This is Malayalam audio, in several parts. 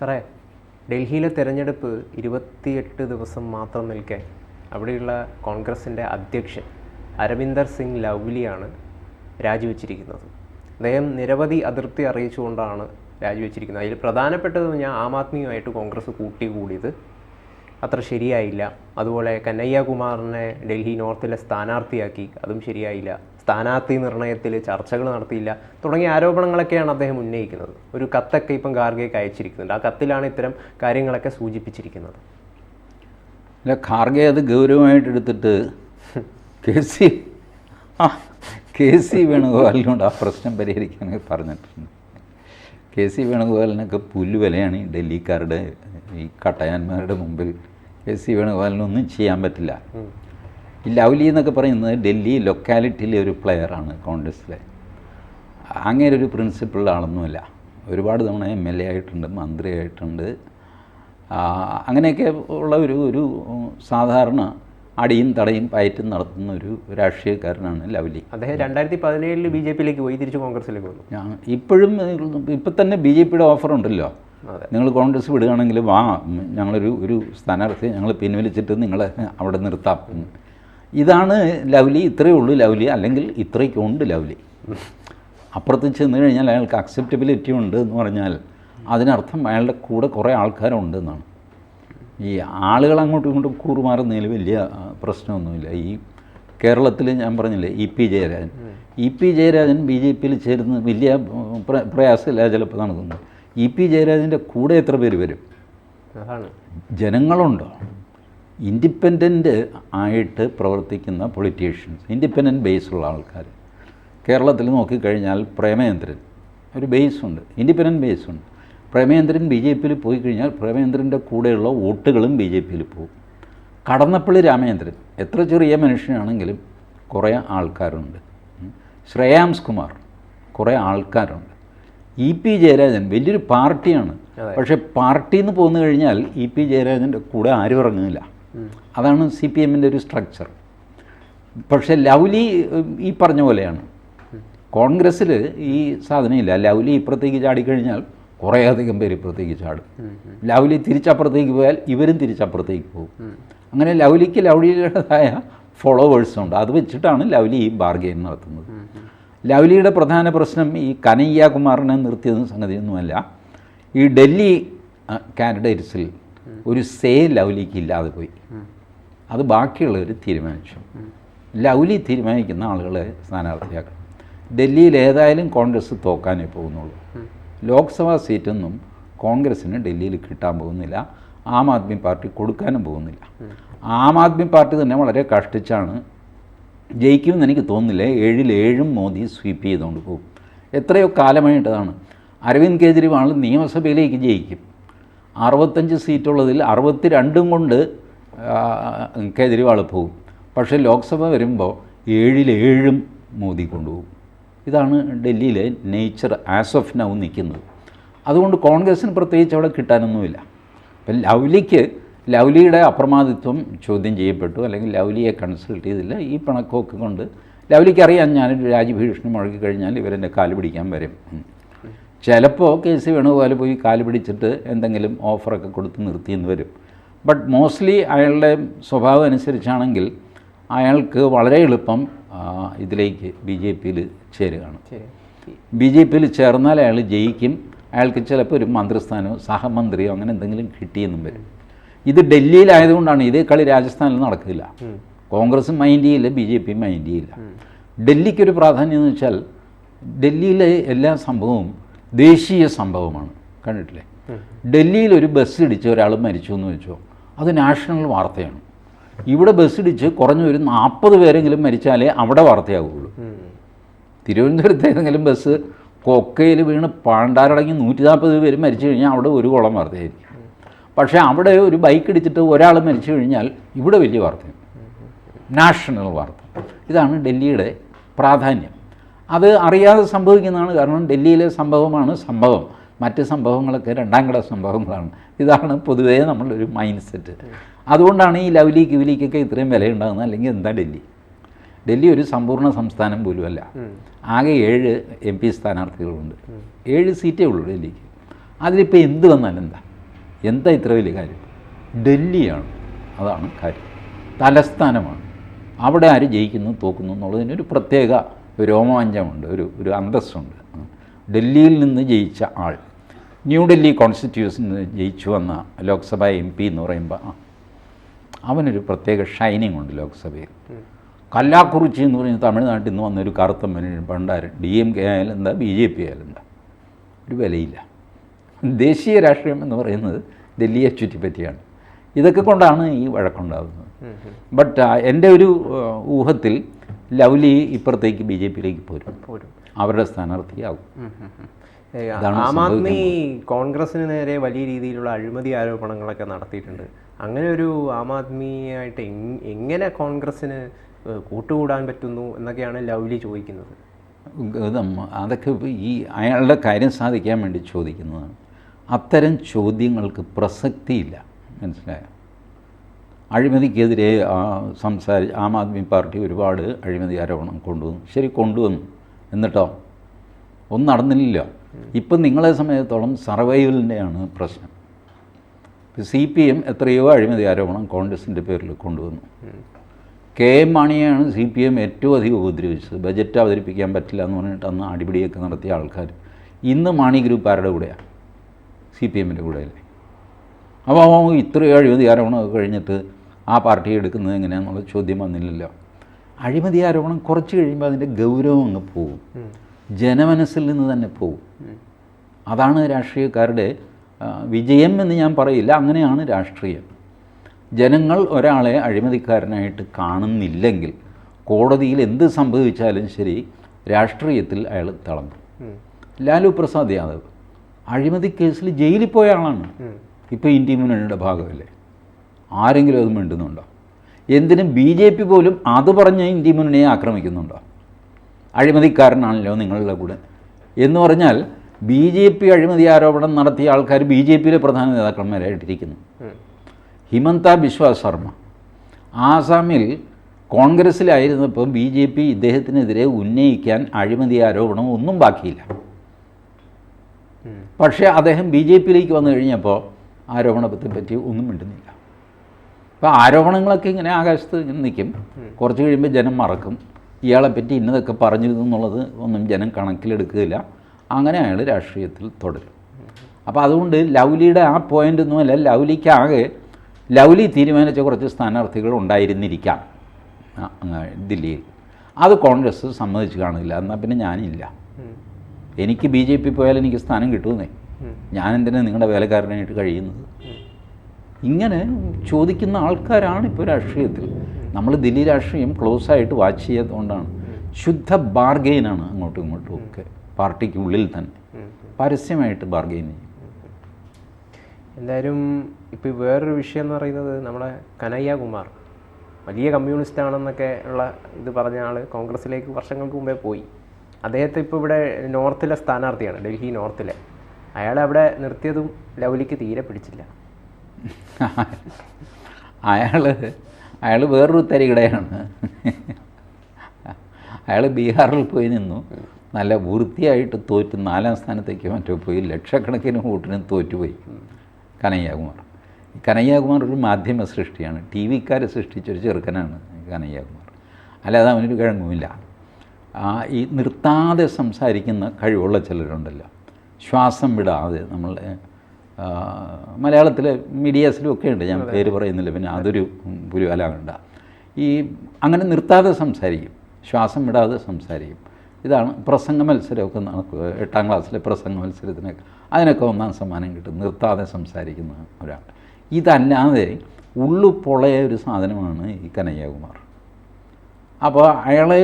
സാറേ ഡൽഹിയിലെ തെരഞ്ഞെടുപ്പ് ഇരുപത്തിയെട്ട് ദിവസം മാത്രം നിൽക്കെ അവിടെയുള്ള കോൺഗ്രസിന്റെ അധ്യക്ഷൻ അരവിന്ദർ സിംഗ് ലവ്ലിയാണ് രാജിവെച്ചിരിക്കുന്നത്. അദ്ദേഹം നിരവധി അതിർത്തി അറിയിച്ചുകൊണ്ടാണ് രാജിവെച്ചിരിക്കുന്നത്. അതിൽ പ്രധാനപ്പെട്ടത് ഞാൻ ആം ആദ്മിയുമായിട്ട് കോൺഗ്രസ് കൂട്ടിക്കൂടിയത്. അത്ര ശരിയായില്ല. അതുപോലെ കന്നയ്യകുമാറിനെ ഡൽഹി നോർത്തിലെ സ്ഥാനാർത്ഥിയാക്കി. അതും ശരിയായില്ല. സ്ഥാനാർത്ഥി നിർണയത്തിൽ ചർച്ചകൾ നടത്തിയില്ല. തുടങ്ങിയ ആരോപണങ്ങളൊക്കെയാണ് അദ്ദേഹം ഉന്നയിക്കുന്നത്. ഒരു കത്തൊക്കെ ഇപ്പം ഖാർഗെക്ക് അയച്ചിരിക്കുന്നുണ്ട്. ആ കത്തിലാണ് ഇത്തരം കാര്യങ്ങളൊക്കെ സൂചിപ്പിച്ചിരിക്കുന്നത്. അല്ല ഖാർഗെ അത് ഗൗരവമായിട്ട് എടുത്തിട്ട് കെ സി ആ കെ സി വേണുഗോപാലിനോട് ആ പ്രശ്നം പരിഹരിക്കാനൊക്കെ പറഞ്ഞിട്ടുണ്ട്. കെ സി വേണുഗോപാലിനൊക്കെ പുല്ലുവിലയാണ് ഈ ഡൽഹിക്കാരുടെ ഈ കട്ടയാന്മാരുടെ മുമ്പിൽ കെ സി വേണുഗോപാലിനൊന്നും ചെയ്യാൻ പറ്റില്ല. ഈ ലവ്ലി എന്നൊക്കെ പറയുന്നത് ഡൽഹി ലൊക്കാലിറ്റിയിലെ ഒരു പ്ലെയറാണ് കോൺഗ്രസ്സിലെ. അങ്ങനെ ഒരു പ്രിൻസിപ്പിൾ ആളൊന്നുമില്ല. ഒരുപാട് തവണ എം എൽ എ ആയിട്ടുണ്ട് മന്ത്രിയായിട്ടുണ്ട് അങ്ങനെയൊക്കെ ഉള്ള ഒരു ഒരു സാധാരണ അടിയും തടയും പയറ്റും നടത്തുന്ന ഒരു രാഷ്ട്രീയക്കാരനാണ് ലവ്ലി അദ്ദേഹം രണ്ടായിരത്തി പതിനേഴിൽ ബി ജെ പിയിലേക്ക് പോയി തിരിച്ച് കോൺഗ്രസിലേക്ക് വന്നു. ഇപ്പോഴും ഇപ്പം തന്നെ ബി ജെ പിയുടെ ഓഫർ ഉണ്ടല്ലോ. അതെ. നിങ്ങൾ കോൺഗ്രസ് വിടുകയാണെങ്കിൽ വാ ഞങ്ങളൊരു ഒരു സ്ഥാനാർത്ഥി ഞങ്ങൾ പിൻവലിച്ചിട്ട് നിങ്ങളെ അവിടെ നിർത്താം. ഇതാണ് ലവ്ലി ഇത്രയേ ഉള്ളൂ ലവ്ലി അല്ലെങ്കിൽ ഇത്രയ്ക്കുണ്ട് ലവ്ലി അപ്പുറത്ത് ചെന്ന് കഴിഞ്ഞാൽ അയാൾക്ക് അക്സെപ്റ്റബിലിറ്റി ഉണ്ട് എന്ന് പറഞ്ഞാൽ അതിനർത്ഥം അയാളുടെ കൂടെ കുറേ ആൾക്കാരുണ്ട് എന്നാണ്. ഈ ആളുകൾ അങ്ങോട്ടും ഇങ്ങോട്ടും കൂറുമാറുന്നതിൽ വലിയ പ്രശ്നമൊന്നുമില്ല. ഈ കേരളത്തിൽ ഞാൻ പറഞ്ഞില്ലേ E P Jayarajan. E P Jayarajan B J പിയിൽ ചേരുന്ന വലിയ പ്രയാസമില്ല ചിലപ്പോൾ നടക്കുന്നത് ഇ പി ജയരാജന്റെ കൂടെ എത്ര പേര് വരും? ജനങ്ങളുണ്ടോ? ഇൻഡിപെൻഡന്റ് ആയിട്ട് പ്രവർത്തിക്കുന്ന പൊളിറ്റീഷ്യൻസ് ഇൻഡിപെൻഡന്റ് ബേസുള്ള ആൾക്കാർ കേരളത്തിൽ നോക്കിക്കഴിഞ്ഞാൽ പ്രേമേന്ദ്രൻ ഒരു ബേസുണ്ട് ഇൻഡിപെൻഡന്റ് ബേസുണ്ട് പ്രേമേന്ദ്രൻ ബി ജെ പിയിൽ പോയി കഴിഞ്ഞാൽ പ്രേമേന്ദ്രന്റെ കൂടെയുള്ള വോട്ടുകളും ബി ജെ പിയിൽ പോകും. കടന്നപ്പള്ളി രാമേന്ദ്രൻ എത്ര ചെറിയ മനുഷ്യനാണെങ്കിലും കുറേ ആൾക്കാരുണ്ട്. ശ്രേയാംസ് കുമാർ കുറേ ആൾക്കാരുണ്ട്. ഇ പി ജയരാജൻ വലിയൊരു പാർട്ടിയാണ്. പക്ഷേ പാർട്ടിയിൽ നിന്ന് പോന്നു കഴിഞ്ഞാൽ ഇ പി ജയരാജന്റെ കൂടെ ആരും ഇറങ്ങുന്നില്ല. അതാണ് സി പി എമ്മിന്റെ ഒരു സ്ട്രക്ചർ പക്ഷേ ലൗലി ഈ പറഞ്ഞ പോലെയാണ്. കോൺഗ്രസ്സിൽ ഈ സാധനമില്ല. ലൗലി ഇപ്പുറത്തേക്ക് ചാടിക്കഴിഞ്ഞാൽ കുറേയധികം പേര് ഇപ്പുറത്തേക്ക് ചാടും. ലൗലി തിരിച്ചപ്പുറത്തേക്ക് പോയാൽ ഇവരും തിരിച്ചപ്പുറത്തേക്ക് പോകും. അങ്ങനെ ലൗലിക്ക് ലൗലിയുടേതായ ഫോളോവേഴ്സുണ്ട് അത് വെച്ചിട്ടാണ് ലൗലി ഈ ബാർഗെയിൻ നടത്തുന്നത്. ലൗലിയുടെ പ്രധാന പ്രശ്നം ഈ കനയ്യ കുമാറിനെ നിർത്തിയതും സംഗതിയൊന്നുമല്ല. ഈ ഡൽഹി കാൻഡിഡേറ്റ്സിൽ ഒരു സേ ലൗലിക്ക് ഇല്ലാതെ പോയി. അത് ബാക്കിയുള്ളവർ തീരുമാനിച്ചു. ലൗലി തീരുമാനിക്കുന്ന ആളുകളെ സ്ഥാനാർത്ഥിയാക്കണം. ഡൽഹിയിൽ ഏതായാലും കോൺഗ്രസ് തോക്കാനേ പോകുന്നുള്ളൂ. ലോക്സഭാ സീറ്റൊന്നും കോൺഗ്രസ്സിന് ഡൽഹിയിൽ കിട്ടാൻ പോകുന്നില്ല. ആം ആദ്മി പാർട്ടി കൊടുക്കാനും പോകുന്നില്ല. ആം ആദ്മി പാർട്ടി തന്നെ വളരെ കഷ്ടിച്ചാണ് ജയിക്കുമെന്ന് എനിക്ക് തോന്നുന്നില്ല. ഏഴിൽ ഏഴും മോദി സ്വീപ്പ് ചെയ്തുകൊണ്ട് പോകും. എത്രയോ കാലമായിട്ടതാണ്. അരവിന്ദ് കെജ്രിവാൾ നിയമസഭയിലേക്ക് ജയിക്കും. അറുപത്തഞ്ച് സീറ്റുള്ളതിൽ അറുപത്തി രണ്ടും കൊണ്ട് കേജ്രിവാൾ പോകും പക്ഷേ ലോക്സഭ വരുമ്പോൾ ഏഴിൽ ഏഴും മോദി കൊണ്ടുപോകും. ഇതാണ് ഡൽഹിയിലെ നേച്ചർ ആസ് ഓഫ് നൗ നിൽക്കുന്നത്. അതുകൊണ്ട് കോൺഗ്രസ്സിന് പ്രത്യേകിച്ച് അവിടെ കിട്ടാനൊന്നുമില്ല. അപ്പം ലൗലിക്ക് ലൗലിയുടെ അപ്രമാദിത്വം ചോദ്യം ചെയ്യപ്പെട്ടു അല്ലെങ്കിൽ ലൗലിയെ കൺസൾട്ട് ചെയ്തില്ല. ഈ പണക്കോക്ക് കൊണ്ട് ലൗലിക്ക് അറിയാം ഞാനൊരു രാജ്യഭീഷണി മുഴക്കി കഴിഞ്ഞാൽ ഇവരെന്റെ കാൽ പിടിക്കാൻ വരും. ചിലപ്പോൾ കെ സി വേണുഗോപാൽ പോയി കാൽ പിടിച്ചിട്ട് എന്തെങ്കിലും ഓഫറൊക്കെ കൊടുത്ത് നിർത്തിയെന്ന് വരും. ബട്ട് മോസ്റ്റ്ലി അയാളുടെ സ്വഭാവം അനുസരിച്ചാണെങ്കിൽ അയാൾക്ക് വളരെ എളുപ്പം ഇതിലേക്ക് ബി ജെ പിയിൽ ചേരുകയാണ്. ബി ജെ പിയിൽ ചേർന്നാൽ അയാൾ ജയിക്കും. അയാൾക്ക് ചിലപ്പോൾ ഒരു മന്ത്രിസ്ഥാനമോ സഹമന്ത്രിയോ അങ്ങനെ എന്തെങ്കിലും കിട്ടിയെന്നും വരും. ഇത് ഡൽഹിയിലായതുകൊണ്ടാണ് ഇതേ കളി രാജസ്ഥാനിൽ നടക്കില്ല. കോൺഗ്രസ് മൈൻഡ് ചെയ്യില്ല ബി ജെ പി മൈൻഡ് ചെയ്യില്ല. ഡൽഹിക്കൊരു പ്രാധാന്യം എന്ന് വെച്ചാൽ ഡൽഹിയിലെ എല്ലാ സംഭവവും ദേശീയ സംഭവമാണ്. കണ്ടിട്ടില്ലേ? ഡൽഹിയിൽ ഒരു ബസ് ഇടിച്ച് ഒരാൾ മരിച്ചു എന്ന് വെച്ചോ. അത് നാഷണൽ വാർത്തയാണ്. ഇവിടെ ബസ് ഇടിച്ച് കുറഞ്ഞ ഒരു നാൽപ്പത് പേരെങ്കിലും മരിച്ചാലേ അവിടെ വാർത്തയാവുള്ളൂ. തിരുവനന്തപുരത്ത് ഏതെങ്കിലും ബസ് കൊക്കയിൽ വീണ് പാണ്ടാരടങ്ങി നൂറ്റി നാൽപ്പത് പേര് മരിച്ചു കഴിഞ്ഞാൽ അവിടെ ഒരു കുളം വാർത്തയായിരിക്കും. പക്ഷേ അവിടെ ഒരു ബൈക്ക് ഇടിച്ചിട്ട് ഒരാൾ മരിച്ചു കഴിഞ്ഞാൽ ഇവിടെ വലിയ വാർത്തയാണ്. നാഷണൽ വാർത്ത. ഇതാണ് ഡൽഹിയുടെ പ്രാധാന്യം. അത് അറിയാതെ സംഭവിക്കുന്നതാണ്. കാരണം ഡൽഹിയിലെ സംഭവമാണ് സംഭവം. മറ്റ് സംഭവങ്ങളൊക്കെ രണ്ടാം കിട സംഭവങ്ങളാണ്. ഇതാണ് പൊതുവേ നമ്മളുടെ ഒരു മൈൻഡ് സെറ്റ് അതുകൊണ്ടാണ് ഈ ലവ്ലി കിവിലിക്കൊക്കെ ഇത്രയും വിലയുണ്ടാകുന്നത്. അല്ലെങ്കിൽ എന്താ ഡൽഹി? ഡൽഹി ഒരു സമ്പൂർണ സംസ്ഥാനം പോലുമല്ല. ആകെ ഏഴ് എം പി സ്ഥാനാർത്ഥികളുണ്ട്. ഏഴ് സീറ്റേ ഉള്ളൂ ഡൽഹിക്ക്. അതിലിപ്പോൾ എന്ത് വന്നാലും എന്താ? എന്താ ഇത്ര വലിയ കാര്യം? ഡൽഹിയാണ്. അതാണ് കാര്യം. തലസ്ഥാനമാണ്. അവിടെ ആര് ജയിക്കുന്നു തോക്കുന്നു എന്നുള്ളതിനൊരു പ്രത്യേക രോമാഞ്ചമുണ്ട് ഒരു ഒരു അന്തസ്സുണ്ട്. ഡൽഹിയിൽ നിന്ന് ജയിച്ച ആൾ. ന്യൂഡൽഹി കോൺസ്റ്റിറ്റ്യൂഷനിൽ നിന്ന് ജയിച്ചു വന്ന ലോക്സഭ എം പി എന്ന് പറയുമ്പോൾ അവനൊരു പ്രത്യേക ഷൈനിങ് ഉണ്ട് ലോക്സഭയിൽ. കല്ലാക്കുറിച്ചി എന്ന് പറയുന്ന തമിഴ്നാട്ടിൽ നിന്ന് വന്നൊരു കറുത്ത മനുഷ്യൻ പണ്ടാരൻ ഡി എം കെ ആയാലും എന്താ ബി ജെ പി ആയാലും എന്താ ഒരു വിലയില്ല. ദേശീയ രാഷ്ട്രീയം എന്ന് പറയുന്നത് ഡൽഹിയെ ചുറ്റിപ്പറ്റിയാണ്. ഇതൊക്കെ കൊണ്ടാണ് ഈ വഴക്കുണ്ടാകുന്നത് ബട്ട് എന്റെ ഒരു ഊഹത്തിൽ ലവ്ലി ഇപ്പുറത്തേക്ക് ബി ജെ പിയിലേക്ക് പോരും. പോരും. അവരുടെ സ്ഥാനാർത്ഥിയാകും ആം ആദ്മി കോൺഗ്രസിന് നേരെ വലിയ രീതിയിലുള്ള അഴിമതി ആരോപണങ്ങളൊക്കെ നടത്തിയിട്ടുണ്ട്. അങ്ങനെ ഒരു ആം ആദ്മിയായിട്ട് എങ്- എങ്ങനെ കോൺഗ്രസിന് കൂട്ടുകൂടാൻ പറ്റുന്നു എന്നൊക്കെയാണ് ലവ്ലി ചോദിക്കുന്നത്. അതൊക്കെ ഈ അയാളുടെ കാര്യം സാധിക്കാൻ വേണ്ടി ചോദിക്കുന്നതാണ്. അത്തരം ചോദ്യങ്ങൾക്ക് പ്രസക്തിയില്ല. മനസ്സിലായോ? അഴിമതിക്കെതിരെ ആ, സംസാരി ആം ആദ്മി പാർട്ടി ഒരുപാട് അഴിമതി ആരോപണം കൊണ്ടുവന്നു. ശരി കൊണ്ടുവന്നു. എന്നിട്ടോ? ഒന്നും നടന്നില്ല. ഇപ്പം നിങ്ങളെ സമയത്തോളം സർവൈവലിന്റെയാണ് പ്രശ്നം. സി പി എം എത്രയോ അഴിമതി ആരോപണം കോൺഗ്രസിന്റെ പേരിൽ കൊണ്ടുവന്നു. കെ എം മാണിയാണ് സി പി എം ഏറ്റവും അധികം ഉപദ്രവിച്ചത്. ബജറ്റ് അവതരിപ്പിക്കാൻ പറ്റില്ല എന്ന് പറഞ്ഞിട്ട് അന്ന് അടിപിടിയൊക്കെ നടത്തിയ ആൾക്കാർ. ഇന്ന് മാണി ഗ്രൂപ്പ് ആരുടെ കൂടെയാണ് സി പി എമ്മിന്റെ കൂടെയല്ലേ. അപ്പോൾ ഇത്രയും അഴിമതി ആരോപണമൊക്കെ കഴിഞ്ഞിട്ട് ആ പാർട്ടി എടുക്കുന്നത് എങ്ങനെയാണെന്നുള്ള ചോദ്യം വന്നില്ലല്ലോ. അഴിമതി ആരോപണം കുറച്ച് കഴിയുമ്പോൾ അതിന്റെ ഗൗരവം അങ്ങ് പോകും ജനമനസ്സിൽ നിന്ന് തന്നെ പോകും അതാണ് രാഷ്ട്രീയക്കാരുടെ വിജയം എന്ന് ഞാൻ പറയില്ല. അങ്ങനെയാണ് രാഷ്ട്രീയം. ജനങ്ങൾ ഒരാളെ അഴിമതിക്കാരനായിട്ട് കാണുന്നില്ലെങ്കിൽ കോടതിയിൽ എന്ത് സംഭവിച്ചാലും ശരി രാഷ്ട്രീയത്തിൽ അയാൾ തളർന്നു. ലാലു പ്രസാദ് യാദവ്. അഴിമതി കേസിൽ ജയിലിൽ പോയ ആളാണ്. ഇപ്പോൾ ഇന്ത്യ മുന്നണിയുടെ ഭാഗമല്ലേ? ആരെങ്കിലും അത് മിണ്ടുന്നുണ്ടോ? എന്തിനും ബി ജെ പി പോലും അത് പറഞ്ഞ് ഇന്ത്യ മുന്നണിയെ ആക്രമിക്കുന്നുണ്ടോ? അഴിമതിക്കാരനാണല്ലോ നിങ്ങളുടെ കൂടെ. എന്ന് പറഞ്ഞാൽ ബി ജെ പി അഴിമതി ആരോപണം നടത്തിയ ആൾക്കാർ ബി ജെ പിയിലെ പ്രധാന നേതാക്കന്മാരായിട്ടിരിക്കുന്നു. ഹിമന്ത ബിശ്വ ശർമ്മ. ആസാമിൽ കോൺഗ്രസ്സിലായിരുന്നപ്പോൾ ബി ജെ പി ഇദ്ദേഹത്തിനെതിരെ ഉന്നയിക്കാൻ അഴിമതി ആരോപണം ഒന്നും ബാക്കിയില്ല. പക്ഷേ അദ്ദേഹം ബി ജെ പിയിലേക്ക് വന്നു കഴിഞ്ഞപ്പോൾ ആരോപണത്തെ പറ്റി ഒന്നും മിണ്ടുന്നില്ല. അപ്പോൾ ആരോപണങ്ങളൊക്കെ ഇങ്ങനെ ആകാശത്ത് ഇങ്ങനെ നിൽക്കും കുറച്ച് കഴിയുമ്പോൾ ജനം മറക്കും. ഇയാളെപ്പറ്റി ഇന്നതൊക്കെ പറഞ്ഞിരുന്നു എന്നുള്ളത് ഒന്നും ജനം കണക്കിലെടുക്കുകയില്ല. അങ്ങനെ അയാൾ രാഷ്ട്രീയത്തിൽ തുടരും. അപ്പോൾ അതുകൊണ്ട് ലൗലിയുടെ ആ പോയിന്റ് ഒന്നുമല്ല ലൗലിക്കാകെ ലൗലി തീരുമാനിച്ച കുറച്ച് സ്ഥാനാർത്ഥികൾ ഉണ്ടായിരുന്നിരിക്കാം. ദില്ലിയിൽ. അത് കോൺഗ്രസ് സമ്മതിച്ച് കാണില്ല എന്നാൽ പിന്നെ ഞാനില്ല. എനിക്ക് ബി ജെ പി പോയാൽ എനിക്ക് സ്ഥാനം കിട്ടുമെന്നേ. ഞാനെന്തിനാണ് ഞാൻ നിങ്ങളുടെ വേലക്കാരനായിട്ട് കഴിയുന്നത്? ഇങ്ങനെ ചോദിക്കുന്ന ആൾക്കാരാണ് ഇപ്പോൾ രാഷ്ട്രീയത്തിൽ. നമ്മൾ ദില്ലി രാഷ്ട്രീയം ക്ലോസ് ആയിട്ട് വാച്ച് ചെയ്യാത്തതുകൊണ്ടാണ് ശുദ്ധ ബാർഗെയിനാണ് അങ്ങോട്ടും ഇങ്ങോട്ടും ഒക്കെ. പാർട്ടിക്ക് ഉള്ളിൽ തന്നെ. പരസ്യമായിട്ട് ബാർഗെയിൻ ചെയ്യും. എന്തായാലും ഇപ്പോൾ വേറൊരു വിഷയം എന്ന് പറയുന്നത് നമ്മുടെ കനയ്യ കുമാർ. വലിയ കമ്മ്യൂണിസ്റ്റ് ആണെന്നൊക്കെ ഉള്ള ഇത് പറഞ്ഞ ആൾ കോൺഗ്രസ്സിലേക്ക് വർഷങ്ങൾക്ക് മുമ്പേ പോയി. അദ്ദേഹത്തെ ഇപ്പോൾ ഇവിടെ നോർത്തിലെ സ്ഥാനാർത്ഥിയാണ് ഡൽഹി നോർത്തിലെ. അയാളെ അവിടെ നിർത്തിയതും ലൗലിക്ക് തീരെ പിടിച്ചില്ല. അയാൾ അയാൾ വേറൊരു തരികിടയാണ് അയാൾ ബീഹാറിൽ പോയി നിന്നു. നല്ല വൃത്തിയായിട്ട് തോറ്റ്. നാലാം സ്ഥാനത്തേക്ക് മറ്റോ പോയി. ലക്ഷക്കണക്കിന് വോട്ടിന് തോറ്റുപോയി. കനയ്യകുമാർ. കനയ്യകുമാർ ഒരു മാധ്യമ സൃഷ്ടിയാണ്. ടി വിക്കാരെ സൃഷ്ടിച്ചൊരു ചെറുക്കനാണ് കനയ്യകുമാർ. അല്ലാതെ അവനൊരു കിഴങ്ങുമില്ല. ഈ നിർത്താതെ സംസാരിക്കുന്ന കഴിവുള്ള ചിലരുണ്ടല്ലോ. ശ്വാസം വിടാതെ നമ്മളെ ആ, മലയാളത്തിലെ മീഡിയാസിലും ഒക്കെ ഉണ്ട്. ഞാൻ പേര് പറയുന്നില്ല പിന്നെ അതൊരു പുലിവലാകണ്ട ഈ അങ്ങനെ നിർത്താതെ സംസാരിക്കും. ശ്വാസം വിടാതെ സംസാരിക്കും. ഇതാണ് പ്രസംഗ മത്സരമൊക്കെ നടക്കുക എട്ടാം ക്ലാസ്സിലെ പ്രസംഗ മത്സരത്തിനൊക്കെ അതിനൊക്കെ ഒന്നാം സമ്മാനം കിട്ടും. നിർത്താതെ സംസാരിക്കുന്ന ഒരാൾ. ഇതല്ലാതെ ഉള്ളു പൊളയ ഒരു സാധനമാണ് ഈ കനയ്യകുമാർ. അപ്പോൾ അയാളെ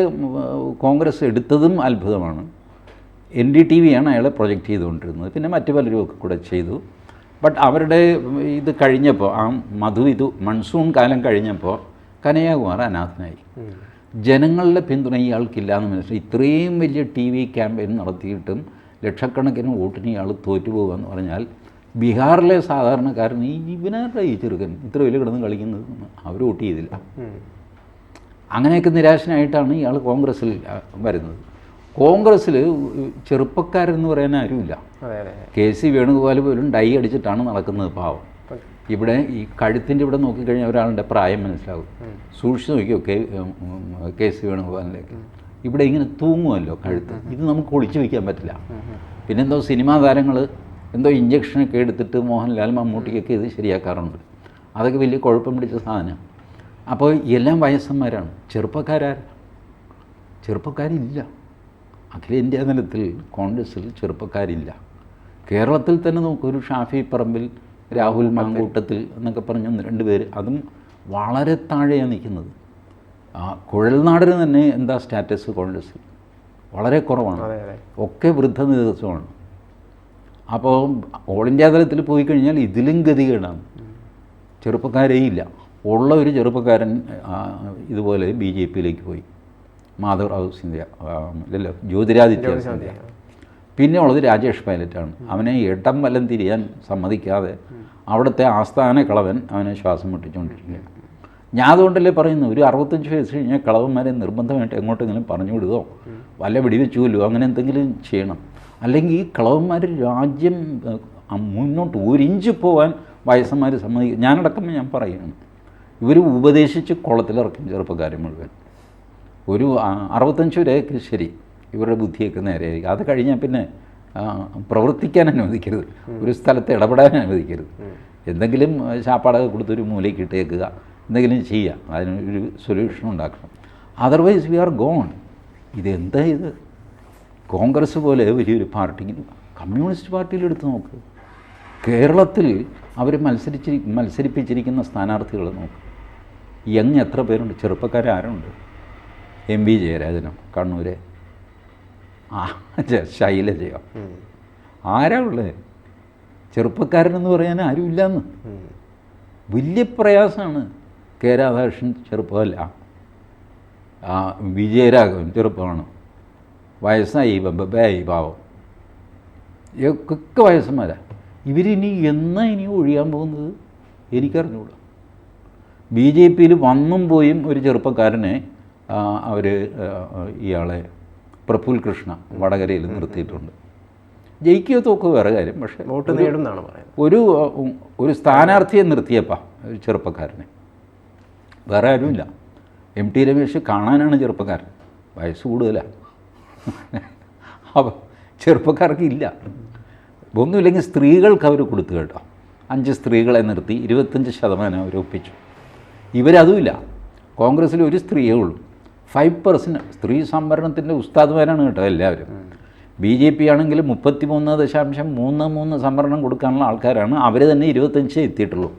കോൺഗ്രസ് എടുത്തതും അത്ഭുതമാണ്. എൻ ഡി ടി വിയാണ് അയാളെ പ്രൊജക്റ്റ് ചെയ്തുകൊണ്ടിരുന്നത്. പിന്നെ മറ്റു പലരും ഒക്കെ കൂടെ ചെയ്തു. ബട്ട് അവരുടെ ഇത് കഴിഞ്ഞപ്പോൾ ആ മധു ഇത് മൺസൂൺ കാലം കഴിഞ്ഞപ്പോൾ കനയാകുമാർ അനാഥനായി. ജനങ്ങളുടെ പിന്തുണ ഇയാൾക്കില്ല എന്ന് മനസ്സിലായി ഇത്രയും വലിയ ടി വി ക്യാമ്പയിൻ നടത്തിയിട്ടും ലക്ഷക്കണക്കിന് വോട്ടിന് ഇയാൾ തോറ്റുപോകുക എന്ന് പറഞ്ഞാൽ ബീഹാറിലെ സാധാരണക്കാരൻ ഈ ഇവനാരുടെ ഈ ചെറുക്കൻ ഇത്ര വലിയ കിടന്ന് കളിക്കുന്നത് അവർ വോട്ട് ചെയ്തില്ല. അങ്ങനെയൊക്കെ നിരാശനായിട്ടാണ് ഇയാൾ കോൺഗ്രസ്സിൽ വരുന്നത് കോൺഗ്രസ്സിൽ ചെറുപ്പക്കാരെന്ന് പറയാൻ ആരുമില്ല. കെ സി വേണുഗോപാൽ പോലും ഡൈ അടിച്ചിട്ടാണ് നടക്കുന്നത് പാവം. ഇവിടെ ഈ കഴുത്തിന്റെ ഇവിടെ നോക്കിക്കഴിഞ്ഞാൽ ഒരാളുടെ പ്രായം മനസ്സിലാകും സൂക്ഷിച്ച് നോക്കിയോ കെ കെ സി വേണുഗോപാലിലേക്ക്. ഇവിടെ ഇങ്ങനെ തൂങ്ങുമല്ലോ കഴുത്ത്. ഇത് നമുക്ക് ഒളിച്ചു വയ്ക്കാൻ പറ്റില്ല. പിന്നെന്തോ സിനിമാ താരങ്ങൾ എന്തോ ഇഞ്ചക്ഷനൊക്കെ എടുത്തിട്ട് മോഹൻലാൽ മമ്മൂട്ടിക്കൊക്കെ ഇത് ശരിയാക്കാറുണ്ട്. അതൊക്കെ വലിയ കുഴപ്പം പിടിച്ച സാധനം. അപ്പോൾ എല്ലാം വയസ്സന്മാരാണ്. ചെറുപ്പക്കാരാര? ചെറുപ്പക്കാരില്ല. അഖിലേന്ത്യാ തലത്തിൽ കോൺഗ്രസ്സിൽ ചെറുപ്പക്കാരില്ല. കേരളത്തിൽ തന്നെ നോക്കൊരു ഒരു ഷാഫി പറമ്പിൽ രാഹുൽ മാങ്കൂട്ടത്തിൽ എന്നൊക്കെ പറഞ്ഞ ഒന്ന് രണ്ട് പേര് അതും വളരെ താഴെയാണ് നിൽക്കുന്നത്. ആ കുഴൽനാടിന് തന്നെ എന്താ സ്റ്റാറ്റസ് കോൺഗ്രസ് വളരെ കുറവാണ്. ഒക്കെ വൃദ്ധ നേതൃത്വമാണ്. അപ്പോൾ ഓൾ ഇന്ത്യ തലത്തിൽ പോയി കഴിഞ്ഞാൽ ഇതിലും ഗതികേടാണ്. ചെറുപ്പക്കാരേ ഇല്ല ഉള്ള ഒരു ചെറുപ്പക്കാരൻ ഇതുപോലെ ബി ജെ പിയിലേക്ക് പോയി. മാധവറാവു സിന്ധ്യ ഇല്ലല്ലോ ജ്യോതിരാദിത്യ സിന്ധ്യ. പിന്നെ ഉള്ളത് രാജേഷ് പൈലറ്റാണ്. അവനെ ഇടം വല്ലം തിരിയാൻ സമ്മതിക്കാതെ അവിടുത്തെ ആസ്ഥാന കളവൻ അവനെ ശ്വാസം മുട്ടിച്ചുകൊണ്ടിരിക്കുകയാണ് ഞാൻ അതുകൊണ്ടല്ലേ പറയുന്നു ഒരു അറുപത്തഞ്ച് വയസ്സ് കഴിഞ്ഞാൽ കളവന്മാരെ നിർബന്ധമായിട്ട് എങ്ങോട്ടെങ്കിലും പറഞ്ഞു വിടുകയോ? വല്ല വെടിവെച്ചുല്ലോ അങ്ങനെ എന്തെങ്കിലും ചെയ്യണം. അല്ലെങ്കിൽ ഈ കളവന്മാർ രാജ്യം മുന്നോട്ട് ഒരിഞ്ച് പോകാൻ വയസ്സന്മാർ സമ്മതിക്കും ഞാനടക്കം ഞാൻ പറയുകയാണ് ഇവർ ഉപദേശിച്ച് കുളത്തിലിറക്കും ചെറുപ്പക്കാരെ മുഴുവൻ. ഒരു അറുപത്തഞ്ച് വരെയൊക്കെ ശരി ഇവരുടെ ബുദ്ധിയൊക്കെ നേരെയായിരിക്കും. അത് കഴിഞ്ഞാൽ പിന്നെ പ്രവർത്തിക്കാൻ അനുവദിക്കരുത്. ഒരു സ്ഥലത്ത് ഇടപെടാൻ അനുവദിക്കരുത്. എന്തെങ്കിലും ചാപ്പാടൊക്കെ കൊടുത്തൊരു മൂലയ്ക്ക് ഇട്ടേക്കുക എന്തെങ്കിലും ചെയ്യുക അതിനൊരു സൊല്യൂഷൻ ഉണ്ടാക്കണം. അതർവൈസ് വി ആർ ഗോൺ ഇതെന്താ ഇത്? കോൺഗ്രസ് പോലെ വലിയൊരു പാർട്ടി കമ്മ്യൂണിസ്റ്റ് പാർട്ടിയിൽ എടുത്ത് നോക്ക്. കേരളത്തിൽ അവർ മത്സരിച്ചിരി മത്സരിപ്പിച്ചിരിക്കുന്ന സ്ഥാനാർത്ഥികൾ നോക്ക്. യങ് എത്ര പേരുണ്ട്? ചെറുപ്പക്കാരാരുണ്ട്? M V ജയരാജനോ കണ്ണൂരെ. ആ ശൈലജയോ ആരാ ഉള്ളത് ചെറുപ്പക്കാരനെന്ന് പറയാൻ ആരുമില്ലെന്ന്. വലിയ പ്രയാസമാണ് കെ രാധാകൃഷ്ണൻ ചെറുപ്പമല്ല. ആ വിജയരാഘവൻ ചെറുപ്പമാണ്. വയസ്സായി ബബ്ബായി പാവം. ഒക്കെ വയസ്സന്മാരാ. ഇവരിനി എന്നാ ഇനി ഒഴിയാൻ പോകുന്നത്? എനിക്കറിഞ്ഞൂടാ. ബി ജെ പിയിൽ വന്നും പോയും ഒരു ചെറുപ്പക്കാരനെ അവർ ഇയാളെ പ്രഫുൽ കൃഷ്ണ വടകരയിൽ നിർത്തിയിട്ടുണ്ട്. ജയിക്കുകയോ തോക്ക് വേറെ കാര്യം പക്ഷേ വോട്ട് നേടും എന്നാണ് പറയുന്നത്. ഒരു ഒരു സ്ഥാനാർത്ഥിയെ നിർത്തിയപ്പാ ഒരു ചെറുപ്പക്കാരനെ. വേറെ ആരുമില്ല. എം ടി രമേശ് കാണാനാണ് ചെറുപ്പക്കാരൻ. വയസ്സ് കൂടുതലാണ് അപ്പോൾ ചെറുപ്പക്കാർക്ക് ഇല്ല. ഒന്നുമില്ലെങ്കിൽ സ്ത്രീകൾക്ക് അവർ കൊടുത്തു കേട്ടോ. അഞ്ച് സ്ത്രീകളെ നിർത്തി ഇരുപത്തഞ്ച് ശതമാനം അവർ ഒപ്പിച്ചു. ഇവരതുമില്ല. കോൺഗ്രസ്സിൽ ഒരു സ്ത്രീയേ ഉള്ളൂ. ഫൈവ് പെർസെന്റ് സ്ത്രീ സംവരണത്തിന്റെ ഉസ്താദ്മാരാണ് കേട്ടോ എല്ലാവരും. ബി ജെ പി ആണെങ്കിൽ മുപ്പത്തി മൂന്ന് ദശാംശം മൂന്ന് മൂന്ന് സംവരണം കൊടുക്കാനുള്ള ആൾക്കാരാണ്. അവർ തന്നെ ഇരുപത്തഞ്ച് എത്തിയിട്ടുള്ളൂ.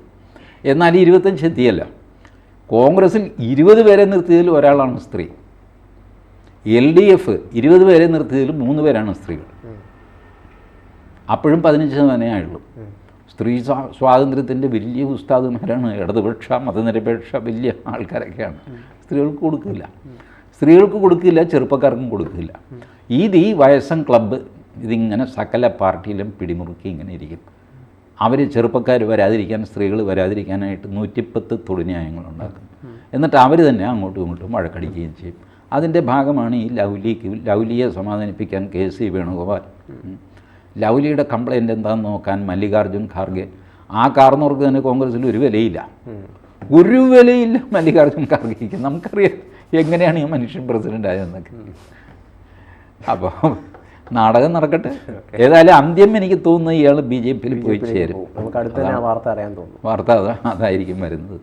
എന്നാൽ ഇരുപത്തഞ്ച് എത്തിയല്ല. കോൺഗ്രസിൽ ഇരുപത് പേരെ നിർത്തിയതിൽ ഒരാളാണ് സ്ത്രീ. എൽ ഡി എഫ് ഇരുപത് പേരെ നിർത്തിയതിൽ മൂന്ന് പേരാണ് സ്ത്രീകൾ. അപ്പോഴും പതിനഞ്ച് ശതമാനമേ ആയുള്ളൂ. സ്ത്രീ സ്വാ- സ്വാതന്ത്ര്യത്തിന്റെ വലിയ ഉസ്താദുമാരാണ് ഇടതുപക്ഷ മതനിരപേക്ഷ വലിയ ആൾക്കാരൊക്കെയാണ്. സ്ത്രീകൾക്ക് കൊടുക്കില്ല. സ്ത്രീകൾക്ക് കൊടുക്കില്ല ചെറുപ്പക്കാർക്കും കൊടുക്കില്ല. ഇത് ഈ വയസ്സൻ ക്ലബ്ബ് ഇതിങ്ങനെ സകല പാർട്ടിയിലും പിടിമുറുക്കി ഇങ്ങനെ ഇരിക്കും. അവർ ചെറുപ്പക്കാർ വരാതിരിക്കാൻ സ്ത്രീകൾ വരാതിരിക്കാനായിട്ട് നൂറ്റിപ്പത്ത് തൊഴിന്യായങ്ങളുണ്ടാക്കും. എന്നിട്ട് അവർ തന്നെ അങ്ങോട്ടും ഇങ്ങോട്ടും വഴക്കടിക്കുകയും ചെയ്യും. അതിന്റെ ഭാഗമാണ് ഈ ലൗലിക്ക് ലൗലിയെ സമാധാനിപ്പിക്കാൻ കെ സി വേണുഗോപാൽ. ലൗലിയുടെ കംപ്ലൈന്റ് എന്താണെന്ന് നോക്കാൻ മല്ലികാർജുൻ ഖാർഗെ ആ കാർന്നവർക്ക് തന്നെ കോൺഗ്രസ്സിൽ ഒരു വിലയില്ല. ഒരു വിലയില്ല മല്ലികാർജുൻ ഖാർഗെക്ക്. നമുക്കറിയാം എങ്ങനെയാണ് ഈ മനുഷ്യൻ പ്രസിഡന്റ് ആയതെന്നൊക്കെ. അപ്പോൾ നാടകം നടക്കട്ടെ. ഏതായാലും അന്ത്യം എനിക്ക് തോന്നുന്നു ഇയാൾ ബി ജെ പിയിൽ പോയി ചേരും. നമുക്ക് അടുത്ത വാർത്ത അറിയാൻ തോന്നുന്നു വാർത്ത അതായിരിക്കും വരുന്നത്.